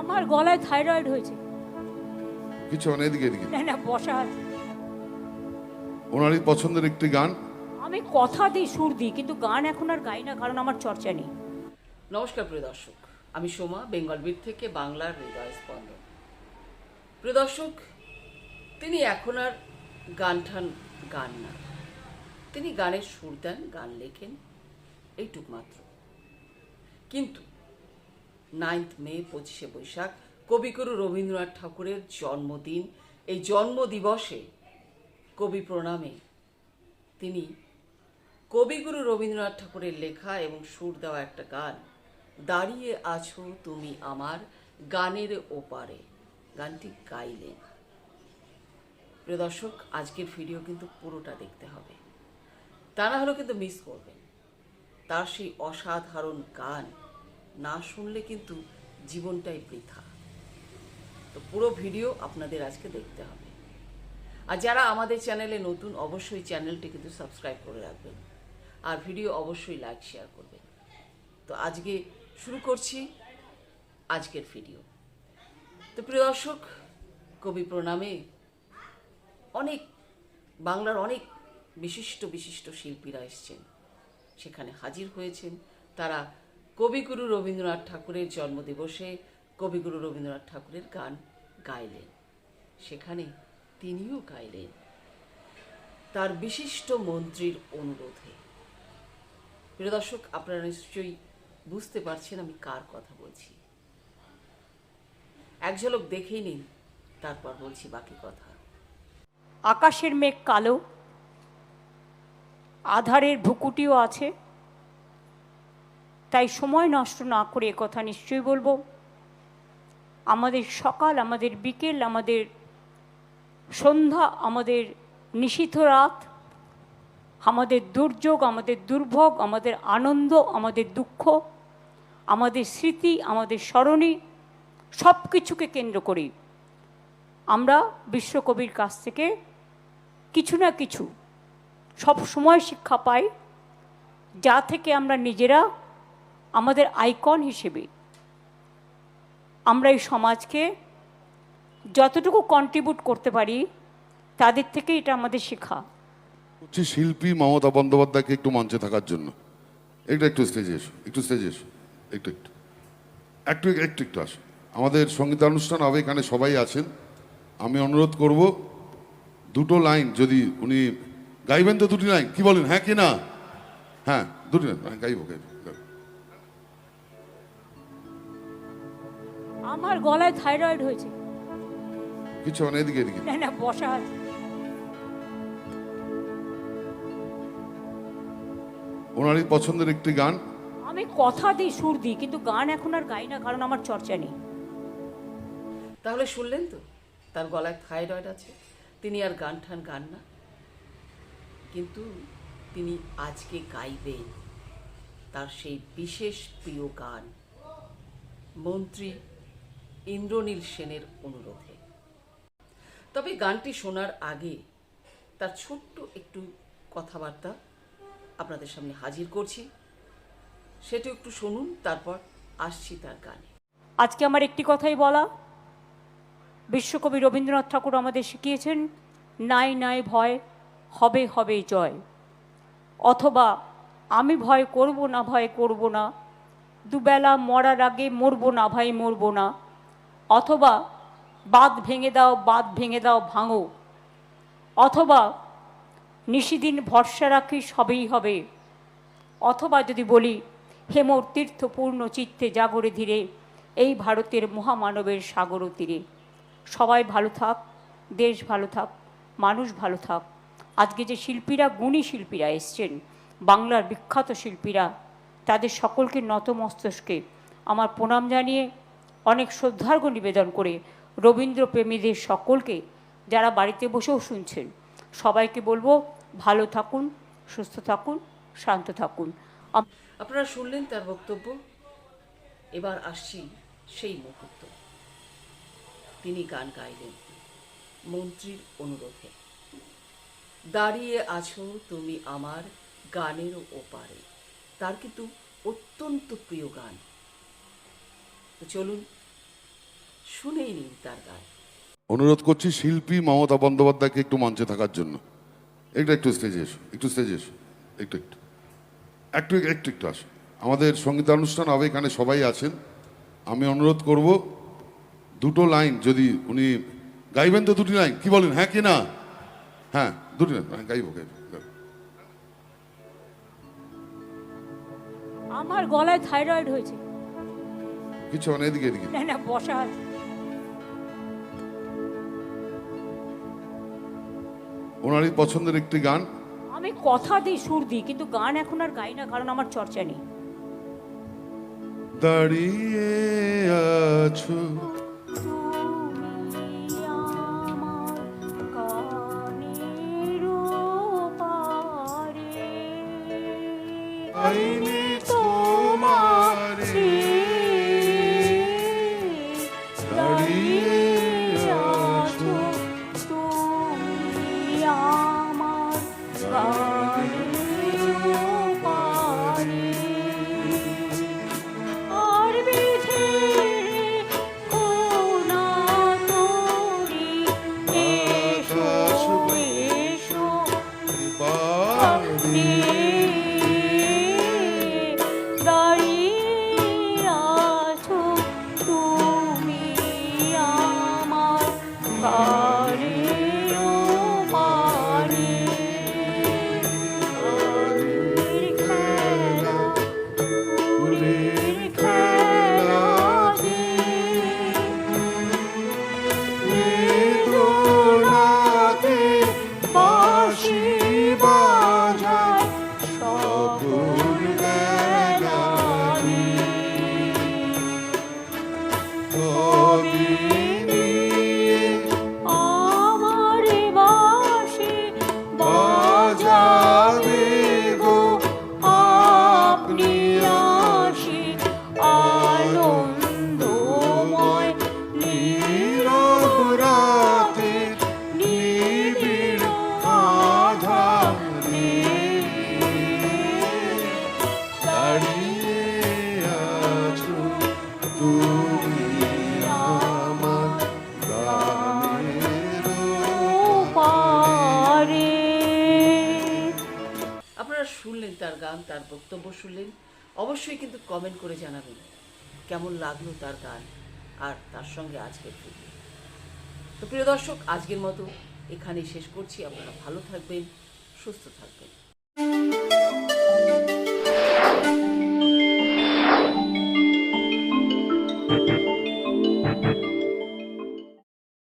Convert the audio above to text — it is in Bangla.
আমার গলায় থাইরয়েড হয়েছে। কিছু মানে এদিকে এদিকে। না না বসা। আছে ওনারই পছন্দের একটি গান? আমি কথা দিই সুর দিই কিন্তু গান এখন আর গাই না কারণ আমার চর্চা নেই। নমস্কার প্রিয় দর্শক। আমি সোমা বেঙ্গল বিট থেকে বাংলার হৃদয় স্পন্দন। প্রিয় দর্শক তিনি এখন আর গান ঠান গান না। তিনি গানের সুর দেন গান লেখেন এইটুক মাত্র। কিন্তু নাইন্থ মে, পঁচিশে বৈশাখ, কবিগুরু রবীন্দ্রনাথ ঠাকুরের জন্মদিন। এই জন্মদিবসে কবি প্রণামে তিনি কবিগুরু রবীন্দ্রনাথ ঠাকুরের লেখা এবং সুর দেওয়া একটা গান, দাঁড়িয়ে আছো তুমি আমার গানের ওপারে। গানটি গাইলেন। প্রিয় দর্শক, আজকের ভিডিও কিন্তু পুরোটা দেখতে হবে। তা না হলেও কিন্তু মিস করবেন। তার সেই অসাধারণ গান না শুনলে কিন্তু জীবনটাই বৃথা। তো পুরো ভিডিও আপনাদের আজকে দেখতে হবে। আর যারা আমাদের চ্যানেলে নতুন, অবশ্যই চ্যানেলটি কিন্তু সাবস্ক্রাইব করে রাখবেন। আর ভিডিও অবশ্যই লাইক, শেয়ার করবেন। তো আজকে শুরু করছি আজকের ভিডিও। তো প্রিয় দর্শক, কবি প্রণামে অনেক, বাংলার অনেক বিশিষ্ট বিশিষ্ট শিল্পীরা এসছেন। সেখানে হাজির হয়েছেন। তারা কবিগুরু রবীন্দ্রনাথ ঠাকুরের জন্মদিবসে কবিগুরু রবীন্দ্রনাথ ঠাকুরের গান গাইলেন। সেখানে তিনিও গাইলেন তার বিশিষ্ট মন্ত্রীর অনুরোধে। প্রিয় দর্শক, আপনারা নিশ্চয়ই বুঝতে পারছেন আমি কার কথা বলছি। এক ঝলক দেখেই নিন, তারপর বলছি বাকি কথা। আকাশের মেঘ কালো, আধারের ভুকুটিও আছে। তাই সময় নষ্ট না করে কথা নিশ্চয়ই বলব। আমাদের সকাল, আমাদের বিকেল, আমাদের সন্ধ্যা, আমাদের নিশীথ রাত, আমাদের দুর্যোগ, আমাদের দুর্ভোগ, আমাদের আনন্দ, আমাদের দুঃখ, আমাদের স্মৃতি, আমাদের স্মরণী সব কিছুকে কেন্দ্র করি আমরা বিশ্বকবির কাছ থেকে কিছু না কিছু সব সময় শিক্ষা পাই, যা থেকে আমরা নিজেরা আমাদের আইকন হিসেবে আমরা এই সমাজকে যতটুকু কন্ট্রিবিউট করতে পারি, তাদের থেকে এটা আমাদের শেখা। হচ্ছে শিল্পী মমতা বন্দ্যোপাধ্যায়কে একটু মঞ্চে থাকার জন্য। একটু একটু স্টেজে এসো, একটু স্টেজে এসো, একটু একটু। একটু একটু একটু আসো। আমাদের সঙ্গীতানুষ্ঠান হবে, এখানে সবাই আছেন। আমি অনুরোধ করব, দুটো লাইন যদি উনি গাইবেন তো দুটি লাইন, কি বলেন? হ্যাঁ কি না? হ্যাঁ দুটি লাইন গাইব গাইবো গাইবো। আমার গলায় থাইরয়েড হয়েছে। কিছু মানে এদিকে এদিকে। না না বসা আছে। ওনারই পছন্দের একটি গান। আমি কথা দিই সুর দিই কিন্তু গান এখন আর গাই না কারণ আমার চর্চা নেই। তাহলে শুনলেন তো তার গলায় থাইরয়েড আছে তিনি আর গান ঠান গান না। কিন্তু তিনি আজকে গাইবেন তার সেই বিশেষ প্রিয় গান মন্ত্রী ইন্দ্রনীল সেনের অনুরোধে। তবে গানটি শোনার আগে তার ছোট্ট একটু কথাবার্তা আপনাদের সামনে হাজির করছি। সেটা একটু শুনুন, তারপর আসছি তার গানে। আজকে আমার একটি কথাই বলা। বিশ্বকবি রবীন্দ্রনাথ ঠাকুর আমাদের শিখিয়েছেন, নাই নাই ভয়, হবে হবে জয়। অথবা, আমি ভয় করব না, ভয় করব না। দুবেলা মরার আগে মরবো না, ভাই, মরবো না। অথবা বাদ ভেঙে দাও বাদ ভেঙে দাও, ভাঙো। অথবা নিশিদিন ভরসা রাখি সবেই হবে। অথবা যদি বলি হেমর তীর্থপূর্ণ চিত্তে জাগরে ধীরে, এই ভারতের মহামানবের সাগর তীরে। সবাই ভালো থাক, দেশ ভালো থাক, মানুষ ভালো থাক। আজকে যে শিল্পীরা, গুণী শিল্পীরা এসছেন, বাংলার বিখ্যাত শিল্পীরা, তাদের সকলকে নত মস্তকে আমার প্রণাম জানিয়ে অনেক শ্রদ্ধার্ঘ নিবেদন করে রবীন্দ্র প্রেমীদের সকলকে যারা বাড়িতে বসেও শুনছেন, সবাইকে বলব ভালো থাকুন, সুস্থ থাকুন, শান্ত থাকুন। আপনারা শুনলেন তার বক্তব্য? এবার আসছি সেই মুহূর্ত। তিনি গান গাইলেন মন্ত্রীর অনুরোধে। দাঁড়িয়ে আছো তুমি আমার গানের ওপারে। তার কিন্তু অত্যন্ত প্রিয় গান। চলুন শুনেই নিন তার গান। অনুরোধ করছি শিল্পী মমতা বন্দ্যোপাধ্যায়কে একটু মঞ্চে থাকার জন্য। একটু একটু স্টেজে এসো একটু স্টেজে এসো একটু একটু। একটু একটু একটু আসো। আমাদের সঙ্গীতানুষ্ঠান হবে এখানে সবাই আছেন। আমি অনুরোধ করব দুটো লাইন যদি উনি গাইবেন তো দুটি লাইন। কি বলেন? হ্যাঁ কি না? হ্যাঁ দুটি লাইন। হ্যাঁ, গাইবো গাইবো। আমার গলায় থাইরয়েড হয়েছে। কিছু মানে এদিকে এদিকে। না না বসা আছে। ওনারই পছন্দের একটি গান। আমি কথা দিই সুর দিই কিন্তু গান এখন আর গাই না কারণ আমার চর্চা নেই। দাঁড়িয়ে আছো। 哦 শুনলেন তার গান, তার বক্তব্য শুনলেন, অবশ্যই কিন্তু কমেন্ট করে জানাবেন কেমন লাগল তার গান আর তার সঙ্গে আজকের ভিডিও তো প্রিয় দর্শক, আজকের মতো এখানেই শেষ করছি। আপনারা ভালো থাকবেন, সুস্থ থাকবেন।